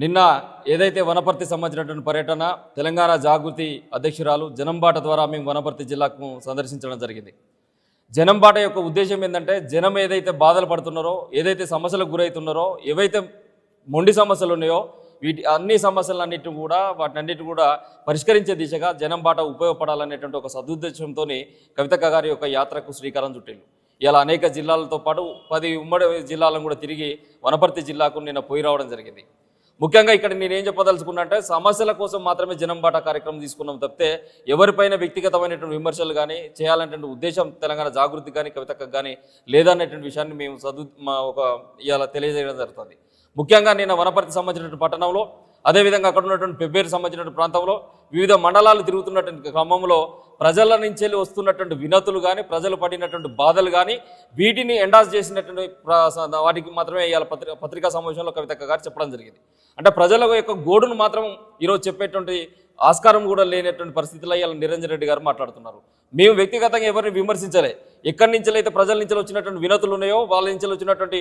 నిన్న ఏదైతే వనపర్తి సంబంధించినటువంటి పర్యటన తెలంగాణ జాగృతి అధ్యక్షురాలు జనంబాట ద్వారా మేము వనపర్తి జిల్లాకు సందర్శించడం జరిగింది. జనంబాట యొక్క ఉద్దేశం ఏంటంటే జనం ఏదైతే బాధలు పడుతున్నారో ఏదైతే సమస్యలకు గురవుతున్నారో ఏవైతే మొండి సమస్యలు ఉన్నాయో వీటి అన్ని సమస్యలన్నిటిని కూడా వాటినన్నిటి కూడా పరిష్కరించే దిశగా జనం బాట ఉపయోగపడాలనేటువంటి ఒక సదుద్దేశంతో కవితక్క గారి యొక్క యాత్రకు శ్రీకారం చుట్టిండు ఇలా అనేక జిల్లాలతో పాటు పది ఉమ్మడి జిల్లాలను కూడా తిరిగి వనపర్తి జిల్లాకు నిన్న పోయి రావడం జరిగింది. ముఖ్యంగా ఇక్కడ నేనేం చెప్పదలుచుకున్నా అంటే సమస్యల కోసం మాత్రమే జనం బాట కార్యక్రమం తీసుకున్నాం తప్పితే ఎవరిపైన వ్యక్తిగతమైనటువంటి విమర్శలు కానీ చేయాలనేటువంటి ఉద్దేశం తెలంగాణ జాగృతి కానీ కవితకు కానీ లేదనేటువంటి విషయాన్ని మేము చదువు మా ఒక ఇలా తెలియజేయడం జరుగుతుంది. ముఖ్యంగా నేను వనపర్తి సంబంధించినటువంటి పట్టణంలో అదేవిధంగా అక్కడ ఉన్నటువంటి పెబ్బేరు సంబంధించినటువంటి ప్రాంతంలో వివిధ మండలాలు తిరుగుతున్నటువంటి క్రమంలో ప్రజల నుంచి వెళ్ళి వస్తున్నటువంటి వినతులు కానీ ప్రజలు పడినటువంటి బాధలు కానీ వీటిని ఎండాస్ చేసినటువంటి వాటికి మాత్రమే ఇవాళ పత్రిక పత్రికా సమావేశంలో కవితక్క గారు చెప్పడం జరిగింది. అంటే ప్రజల యొక్క గోడును మాత్రం ఈరోజు చెప్పేటువంటి ఆస్కారం కూడా లేనటువంటి పరిస్థితిలో ఇవాళ నిరంజన్ రెడ్డి గారు మాట్లాడుతున్నారు. మేము వ్యక్తిగతంగా ఎవరిని విమర్శించలే. ఎక్కడి నుంచి అయితే ప్రజల నుంచి వచ్చినటువంటి వినతులు ఉన్నాయో వాళ్ళ నుంచి వచ్చినటువంటి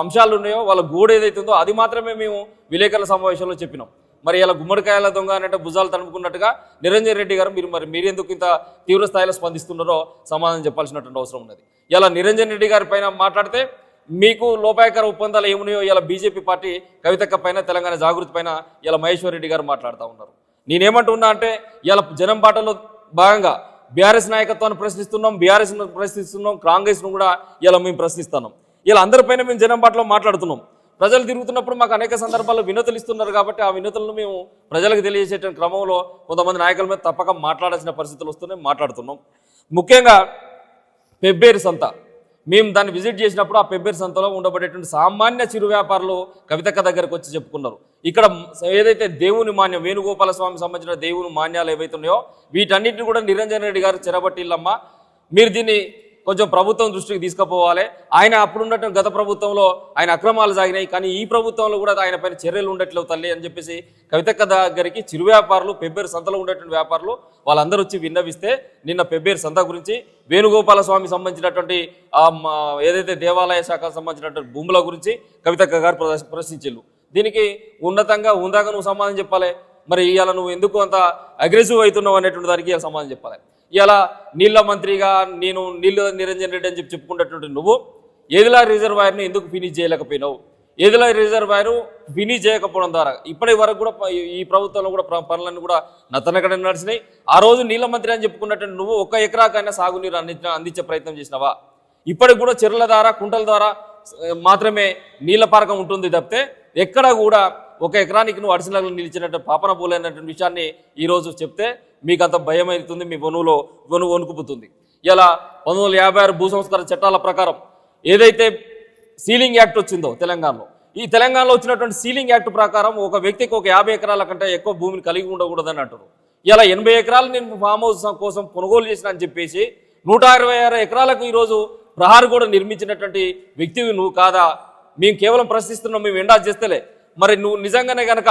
అంశాలు ఉన్నాయో వాళ్ళ గోడు ఏదైతే ఉందో అది మాత్రమే మేము విలేకరుల సమావేశంలో చెప్పినాం. మరి ఇలా గుమ్మడికాయల దొంగ అనేట భుజాలు తడుపుకున్నట్టుగా నిరంజన్ రెడ్డి గారు మీరు మరి మీరెందుకు ఇంత తీవ్ర స్థాయిలో స్పందిస్తున్నారో సమాధానం చెప్పాల్సినటువంటి అవసరం ఉన్నది. ఇలా నిరంజన్ రెడ్డి గారి పైన మాట్లాడితే మీకు లోపాయకర ఒప్పందాలు ఏమున్నాయో ఇలా బీజేపీ పార్టీ కవితక్క పైన తెలంగాణ జాగృతి పైన ఇలా మహేశ్వర్ రెడ్డి గారు మాట్లాడుతూ ఉన్నారు. నేనేమంటున్నా అంటే ఇలా జనం బాటలో భాగంగా బీఆర్ఎస్ నాయకత్వాన్ని ప్రశ్నిస్తున్నాం బీఆర్ఎస్ను ప్రశ్నిస్తున్నాం కాంగ్రెస్ను కూడా ఇలా మేము ప్రశ్నిస్తున్నాం. ఇలా అందరిపైన మేము జనం బాటలో మాట్లాడుతున్నాం. ప్రజలు తిరుగుతున్నప్పుడు మాకు అనేక సందర్భాల్లో వినతులు ఇస్తున్నారు కాబట్టి ఆ వినతులను మేము ప్రజలకు తెలియజేసే క్రమంలో కొంతమంది నాయకుల మీద తప్పక మాట్లాడాల్సిన పరిస్థితులు వస్తున్నాయి మాట్లాడుతున్నాం. ముఖ్యంగా పెబ్బేరు సంత. మేము దాన్ని విజిట్ చేసినప్పుడు ఆ పెబ్బేరు సంతలో ఉండబడేటువంటి సామాన్య చిరు వ్యాపారులు కవితక్క దగ్గరకు వచ్చి చెప్పుకున్నారు. ఇక్కడ ఏదైతే దేవుని మాన్యం వేణుగోపాల స్వామి సంబంధించిన దేవుని మాన్యాలు ఏవైతే ఉన్నాయో వీటన్నిటిని కూడా నిరంజన్ రెడ్డి గారు చెరబట్టిల్లమ్మ. మీరు దీన్ని కొంచెం ప్రభుత్వం దృష్టికి తీసుకుపోవాలి. ఆయన అప్పుడున్నటువంటి గత ప్రభుత్వంలో ఆయన అక్రమాలు సాగినాయి. కానీ ఈ ప్రభుత్వంలో కూడా ఆయన పైన చర్యలు ఉండట్లేవు తల్లి అని చెప్పేసి కవితక్క దగ్గరికి చిరు వ్యాపారులు పెబ్బేరు సంతలో ఉండేటువంటి వ్యాపారులు వాళ్ళందరూ వచ్చి విన్నవిస్తే నిన్న పెబ్బేరు సంత గురించి వేణుగోపాల స్వామి సంబంధించినటువంటి ఏదైతే దేవాలయ శాఖకు సంబంధించినటువంటి భూముల గురించి కవితక్క గారు ప్రశ్నించారు దీనికి ఉన్నతంగా ఉందాక నువ్వు సమాధానం చెప్పాలి. మరి ఇవాళ నువ్వు ఎందుకు అంత అగ్రెసివ్ అవుతున్నావు అనేటువంటి దానికి సమాధానం చెప్పాలి. ఇలా నీళ్ళ మంత్రిగా నేను నీళ్ళు నిరంజన్ రెడ్డి అని చెప్పి చెప్పుకున్నటువంటి నువ్వు ఏదిలా రిజర్వాయర్ని ఎందుకు ఫినిష్ చేయలేకపోయినావు? ఏదిలా రిజర్వాయర్ ఫినిష్ చేయకపోవడం ద్వారా? ఇప్పటి వరకు కూడా ఈ ప్రభుత్వంలో కూడా పనులన్నీ కూడా నత్తనక్కడ నడిచినాయి. ఆ రోజు నీళ్ళ మంత్రి అని చెప్పుకున్నటువంటి నువ్వు ఒక ఎకరాకైనా సాగునీరు అందించ అందించే ప్రయత్నం చేసినావా? ఇప్పటికి కూడా చెరువుల ద్వారా కుంటల ద్వారా మాత్రమే నీళ్ళ పారకం ఉంటుంది తప్పితే ఎక్కడ కూడా ఒక ఎకరానికి నువ్వు అడిసినట్లు నిలిచినట్టు పాపన పోలేనటువంటి విషయాన్ని ఈరోజు చెప్తే మీకు అంత భయం అవుతుంది మీ వనువులో వనువు వణుకుపుతుంది. ఇలా పంతొమ్మిది వందల యాభై ఆరు భూ సంస్కార చట్టాల ప్రకారం ఏదైతే సీలింగ్ యాక్ట్ వచ్చిందో తెలంగాణలో ఈ తెలంగాణలో వచ్చినటువంటి సీలింగ్ యాక్ట్ ప్రకారం ఒక వ్యక్తికి ఒక యాభై ఎకరాల కంటే ఎక్కువ భూమిని కలిగి ఉండకూడదని అంటారు. ఇలా ఎనభై ఎకరాలు నేను ఫామ్ హౌస్ కోసం కొనుగోలు చేసిన అని చెప్పేసి నూట ఇరవై ఆరు ఎకరాలకు ఈరోజు ప్రహార్ కూడా నిర్మించినటువంటి వ్యక్తివి నువ్వు కాదా? మేము కేవలం ప్రశ్నిస్తున్నాం మేము ఎండా చేస్తలే. మరి నువ్వు నిజంగానే గనక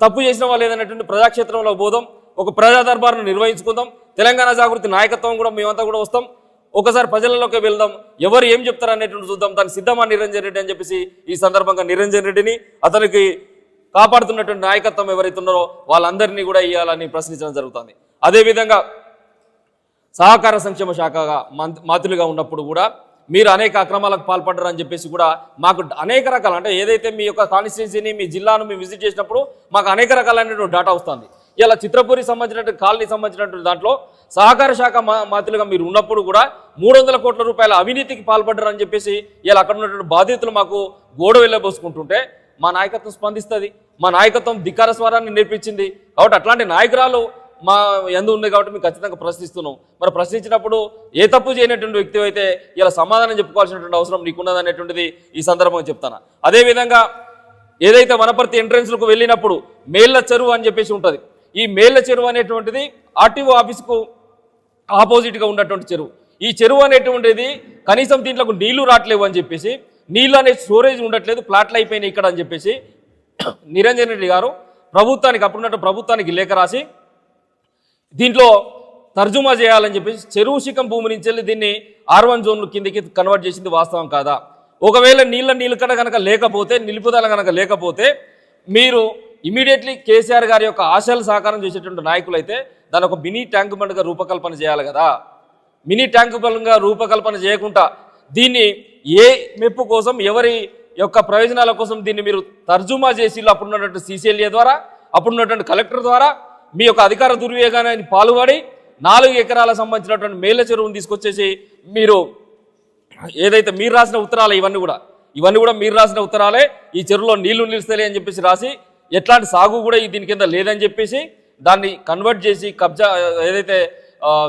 తప్పు చేసిన వాళ్ళు ఏదైనటువంటి ప్రజాక్షేత్రంలో పోదాం ఒక ప్రజా దర్బార్ను నిర్వహించుకుందాం తెలంగాణ జాగృతి నాయకత్వం కూడా మేమంతా కూడా వస్తాం ఒకసారి ప్రజలలోకి వెళ్దాం ఎవరు ఏం చెప్తారు అనేటువంటి చూద్దాం దానికి సిద్ధమా నిరంజన్ రెడ్డి అని చెప్పేసి ఈ సందర్భంగా నిరంజన్ రెడ్డిని అతనికి కాపాడుతున్నటువంటి నాయకత్వం ఎవరైతే ఉన్నారో వాళ్ళందరినీ కూడా ఇవ్వాలని ప్రశ్నించడం జరుగుతుంది. అదేవిధంగా సహకార సంక్షేమ శాఖగా మంత్- మంత్రులుగా ఉన్నప్పుడు కూడా మీరు అనేక అక్రమాలకు పాల్పడ్డారు అని చెప్పేసి కూడా మాకు అనేక రకాల అంటే ఏదైతే మీ యొక్క కాన్స్టిట్యున్సీని మీ జిల్లాను మేము విజిట్ చేసినప్పుడు మాకు అనేక రకాలైనటువంటి డేటా వస్తుంది. ఇలా చిత్రపూరి సంబంధించినటువంటి కాలనీ సంబంధించినటువంటి దాంట్లో సహకార శాఖ మాత్రులుగా మీరు ఉన్నప్పుడు కూడా మూడు వందల కోట్ల రూపాయల అవినీతికి పాల్పడ్డారు అని చెప్పేసి ఇలా అక్కడ ఉన్నటువంటి బాధితులు మాకు గోడ వెళ్ళబోసుకుంటుంటే మా నాయకత్వం స్పందిస్తుంది. మా నాయకత్వం ధిక్కార స్వరాన్ని నేర్పించింది. కాబట్టి అట్లాంటి నాయకురాలు మా ఎందు ఉంది కాబట్టి మేము ఖచ్చితంగా ప్రశ్నిస్తున్నాం. మరి ప్రశ్నించినప్పుడు ఏ తప్పు చేయనటువంటి వ్యక్తి అయితే ఇలా సమాధానం చెప్పుకోవాల్సినటువంటి అవసరం నీకున్నదనేటువంటిది ఈ సందర్భంగా చెప్తాను. అదేవిధంగా ఏదైతే వనపర్తి ఎంట్రన్స్లకు వెళ్ళినప్పుడు మేళ్ళ చెరువు అని చెప్పేసి ఉంటుంది. ఈ మేళ్ళ చెరువు అనేటువంటిది ఆర్టీఓ ఆఫీస్కు ఆపోజిట్గా ఉన్నటువంటి చెరువు. ఈ చెరువు అనేటువంటిది కనీసం దీంట్లో నీళ్ళు రావట్లేవు అని చెప్పేసి నీళ్ళు అనే స్టోరేజ్ ఉండట్లేదు ప్లాట్లు అయిపోయినాయి ఇక్కడ అని చెప్పేసి నిరంజన్ రెడ్డి గారు ప్రభుత్వానికి అప్పుడున్నట్టు ప్రభుత్వానికి లేఖ రాసి దీంట్లో తర్జుమా చేయాలని చెప్పేసి చెరువు శిఖం భూమి నుంచి వెళ్ళి దీన్ని ఆర్ వన్ జోన్ కిందకి కన్వర్ట్ చేసింది వాస్తవం కాదా? ఒకవేళ నీళ్ళ నిలకడ కనుక లేకపోతే నిలుపుదల కనుక లేకపోతే మీరు ఇమీడియట్లీ కేసీఆర్ గారి యొక్క ఆశలు సాకారం చేసేటువంటి నాయకులు అయితే దాని ఒక మినీ ట్యాంక్ బండ్గా రూపకల్పన చేయాలి కదా? మినీ ట్యాంక్ బండ్గా రూపకల్పన చేయకుండా దీన్ని ఏ మెప్పు కోసం ఎవరి యొక్క ప్రయోజనాల కోసం దీన్ని మీరు తర్జుమా చేసి అప్పుడున్నటువంటి సీసీఎల్ఏ ద్వారా అప్పుడున్నటువంటి కలెక్టర్ ద్వారా మీ యొక్క అధికార దుర్వినియోగాన్ని పాల్పడి నాలుగు ఎకరాల సంబంధించినటువంటి మేళ్ళ చెరువును తీసుకొచ్చేసి మీరు ఏదైతే మీరు రాసిన ఉత్తరాలు ఇవన్నీ కూడా ఇవన్నీ కూడా మీరు రాసిన ఉత్తరాలే ఈ చెరువులో నీళ్ళు నిలుస్తలే అని చెప్పేసి రాసి ఎట్లాంటి సాగు కూడా దీని కింద లేదని చెప్పేసి దాన్ని కన్వర్ట్ చేసి కబ్జా ఏదైతే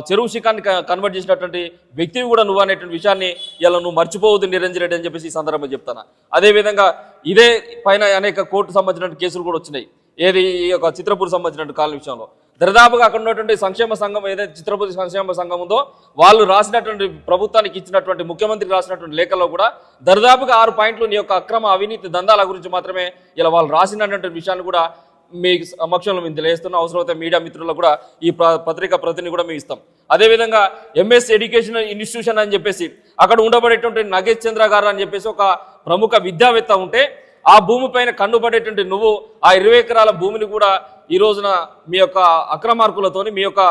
చెరువు శిఖాన్ని కన్వర్ట్ చేసినటువంటి వ్యక్తివి కూడా నువ్వు అనేటువంటి విషయాన్ని ఇలా నువ్వు మర్చిపోవద్దు నిరంజన్ రెడ్డి అని చెప్పేసి ఈ సందర్భంగా చెప్తాను. అదేవిధంగా ఇదే పైన అనేక కోర్టు సంబంధించిన కేసులు కూడా వచ్చినాయి. ఏది ఈ యొక్క చిత్రపూర్ సంబంధించినటువంటి కాలం విషయంలో. దరిదాపుగా అక్కడ ఉన్నటువంటి సంక్షేమ సంఘం ఏదైతే చిత్రపూర్ సంక్షేమ సంఘం ఉందో వాళ్ళు రాసినటువంటి ప్రభుత్వానికి ఇచ్చినటువంటి ముఖ్యమంత్రి రాసినటువంటి లేఖలో కూడా దరిదాపుగా ఆరు పాయింట్లు నీ యొక్క అక్రమ అవినీతి దందాల గురించి మాత్రమే ఇలా వాళ్ళు రాసినటువంటి విషయాన్ని కూడా మీ సమక్షంలో మేము తెలియజేస్తున్నాం. అవసరమైతే మీడియా మిత్రులకు కూడా ఈ పత్రికా ప్రతిని కూడా మేము ఇస్తాం. అదేవిధంగా ఎంఎస్ ఎడ్యుకేషన్ ఇన్స్టిట్యూషన్ అని చెప్పేసి అక్కడ ఉండబడేటువంటి నగేష్ చంద్ర గారు అని చెప్పేసి ఒక ప్రముఖ విద్యావేత్త ఉంటే ఆ భూమిపైన కన్నుపడేటువంటి నువ్వు ఆ ఇరవై ఎకరాల భూమిని కూడా ఈ రోజున మీ యొక్క అక్రమార్కులతోని మీ యొక్క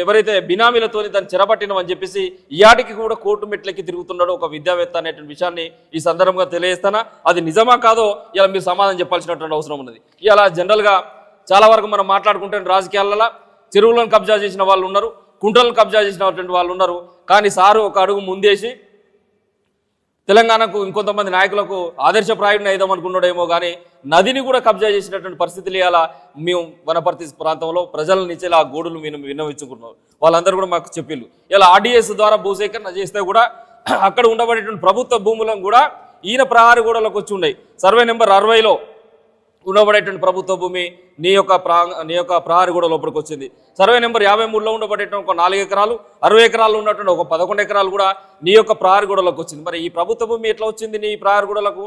ఎవరైతే బినామీలతోని దాన్ని చెరపట్టినమని చెప్పేసి ఇయాటికి కూడా కోర్టు మెట్లకి తిరుగుతున్నాడు ఒక విద్యావేత్త అనేటువంటి విషయాన్ని ఈ సందర్భంగా తెలియజేస్తానా? అది నిజమా కాదో ఇలా మీరు సమాధానం చెప్పాల్సినటువంటి అవసరం ఉన్నది. ఇలా జనరల్గా చాలా వరకు మనం మాట్లాడుకుంటే రాజకీయాలలో చెరువులను కబ్జా చేసిన వాళ్ళు ఉన్నారు కుంటలను కబ్జా చేసినటువంటి వాళ్ళు ఉన్నారు. కానీ సారు ఒక అడుగు ముందేసి తెలంగాణకు ఇంకొంతమంది నాయకులకు ఆదర్శప్రాయుడిని అయిదాం అనుకున్నాడేమో కానీ నదిని కూడా కబ్జా చేసినటువంటి పరిస్థితులు ఇలా మేము వనపర్తి ప్రాంతంలో ప్రజల నుంచి ఆ గోడులు మేము విన్నవించుకున్నాం వాళ్ళందరూ కూడా మాకు చెప్పిళ్ళు. ఇలా ఆర్డీఎస్ ద్వారా భూసేకరణ చేస్తే కూడా అక్కడ ఉండబడేటువంటి ప్రభుత్వ భూములను కూడా ఈయన ప్రహారగూడలోకి వచ్చి ఉన్నాయి. సర్వే నెంబర్ అరవైలో ఉండబడేటువంటి ప్రభుత్వ భూమి నీ యొక్క ప్రా నీ యొక్క ప్రహారి కూడా లోపలికి వచ్చింది. సర్వే నెంబర్ యాభై మూడులో ఉండబడేటువంటి ఒక నాలుగు ఎకరాలు అరవై ఎకరాలు ఉన్నటువంటి ఒక పదకొండు ఎకరాలు కూడా నీ యొక్క ప్రహారి గూడలోకి వచ్చింది. మరి ఈ ప్రభుత్వ భూమి ఎట్లా వచ్చింది నీ ప్రహారి గూడలకు?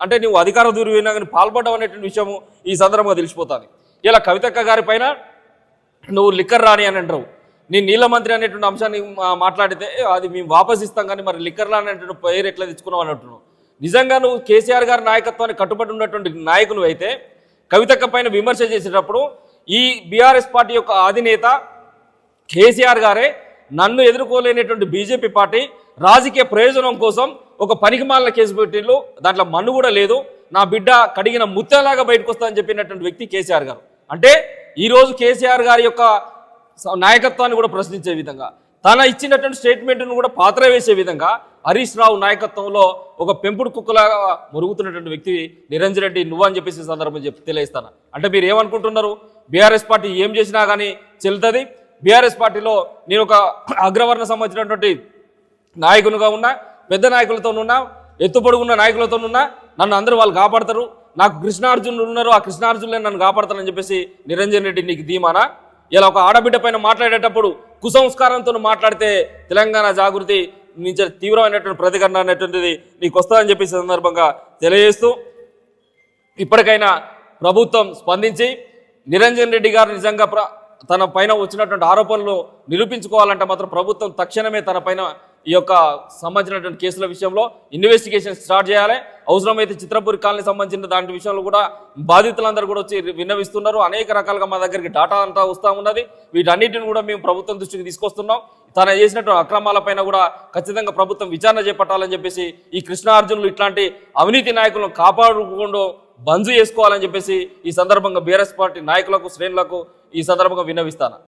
అంటే నువ్వు అధికార దుర్వినియోగాన్ని పాల్పడ్డావు అనేటువంటి విషయము ఈ సందర్భంగా తెలిసిపోతుంది. ఇలా కవితక్క గారి పైన నువ్వు లిక్కర్ రాని అని అంటావు నీ నీళ్ళ మంత్రి అనేటువంటి అంశాన్ని మాట్లాడితే అది మేము వాపస్ ఇస్తాం కానీ మరి లిక్కర్ రాని అనేటువంటి పేరు ఎట్లా తెచ్చుకున్నావు అని అంటున్నావు. నిజంగా నువ్వు కేసీఆర్ గారి నాయకత్వాన్ని కట్టుబడి ఉన్నటువంటి నాయకులు అయితే కవితక్క పైన విమర్శ చేసేటప్పుడు ఈ బీఆర్ఎస్ పార్టీ యొక్క అధినేత కేసీఆర్ గారే నన్ను ఎదుర్కోలేనటువంటి బీజేపీ పార్టీ రాజకీయ ప్రయోజనం కోసం ఒక పనికిమాలిన కేసు పెట్టిళ్ళు దాంట్లో మన్ను కూడా లేదు. నా బిడ్డ కడిగిన ముత్తలాగా బయటకు వస్తా అని చెప్పినటువంటి వ్యక్తి కేసీఆర్ గారు. అంటే ఈరోజు కేసీఆర్ గారి యొక్క స- నాయకత్వాన్ని కూడా ప్రశ్నించే విధంగా తన ఇచ్చినటువంటి స్టేట్మెంట్ను కూడా పాత్ర వేసే విధంగా హరీష్ రావు నాయకత్వంలో ఒక పెంపుడు కుక్కలాగా మురుగుతున్నటువంటి వ్యక్తి నిరంజన్ రెడ్డి నువ్వు అని చెప్పేసి సందర్భం చెప్పి తెలియస్తాను అంటే మీరు ఏమనుకుంటున్నారు? బీఆర్ఎస్ పార్టీ ఏం చేసినా కానీ చెల్లుతుంది. బీఆర్ఎస్ పార్టీలో నేను ఒక అగ్రవర్ణ సంబంధించినటువంటి నాయకునిగా ఉన్నా పెద్ద నాయకులతోనున్నా ఉన్నా నాయకులతోనున్నా నాయకులతో ఉన్నా నన్ను అందరూ వాళ్ళు కాపాడతారు. నాకు కృష్ణార్జునులు ఉన్నారు. ఆ కృష్ణార్జునులే నన్ను కాపాడతారని చెప్పేసి నిరంజన్ రెడ్డి నీకు ధీమానా? ఇలా ఒక ఆడబిడ్డ పైన మాట్లాడేటప్పుడు కుసంస్కారంతో మాట్లాడితే తెలంగాణ జాగృతి నుంచి తీవ్రమైనటువంటి ప్రతిఘటన అనేటువంటిది నీకు వస్తుందని చెప్పి సందర్భంగా తెలియజేస్తూ ఇప్పటికైనా ప్రభుత్వం స్పందించి నిరంజన్ రెడ్డి గారు నిజంగా ప్ర తన పైన వచ్చినటువంటి ఆరోపణలు నిరూపించుకోవాలంటే మాత్రం ప్రభుత్వం తక్షణమే తన పైన ఈ యొక్క సంబంధించినటువంటి కేసుల విషయంలో ఇన్వెస్టిగేషన్ స్టార్ట్ చేయాలి. అవసరమైతే చిత్రపూరి కాలనీ సంబంధించిన దాని విషయంలో కూడా బాధితులందరూ కూడా వచ్చి విన్నవిస్తున్నారు. అనేక రకాలుగా మా దగ్గరికి డాటా అంతా వస్తూ ఉన్నది. వీటన్నిటిని కూడా మేము ప్రభుత్వం దృష్టికి తీసుకొస్తున్నాం. తన చేసినటువంటి అక్రమాలపైన కూడా ఖచ్చితంగా ప్రభుత్వం విచారణ చేపట్టాలని చెప్పేసి ఈ కృష్ణార్జునులు ఇట్లాంటి అవినీతి నాయకులను కాపాడుకుండా బంజు చేసుకోవాలని చెప్పేసి ఈ సందర్భంగా బీఆర్ఎస్ పార్టీ నాయకులకు శ్రేణులకు ఈ సందర్భంగా విన్నవిస్తాను.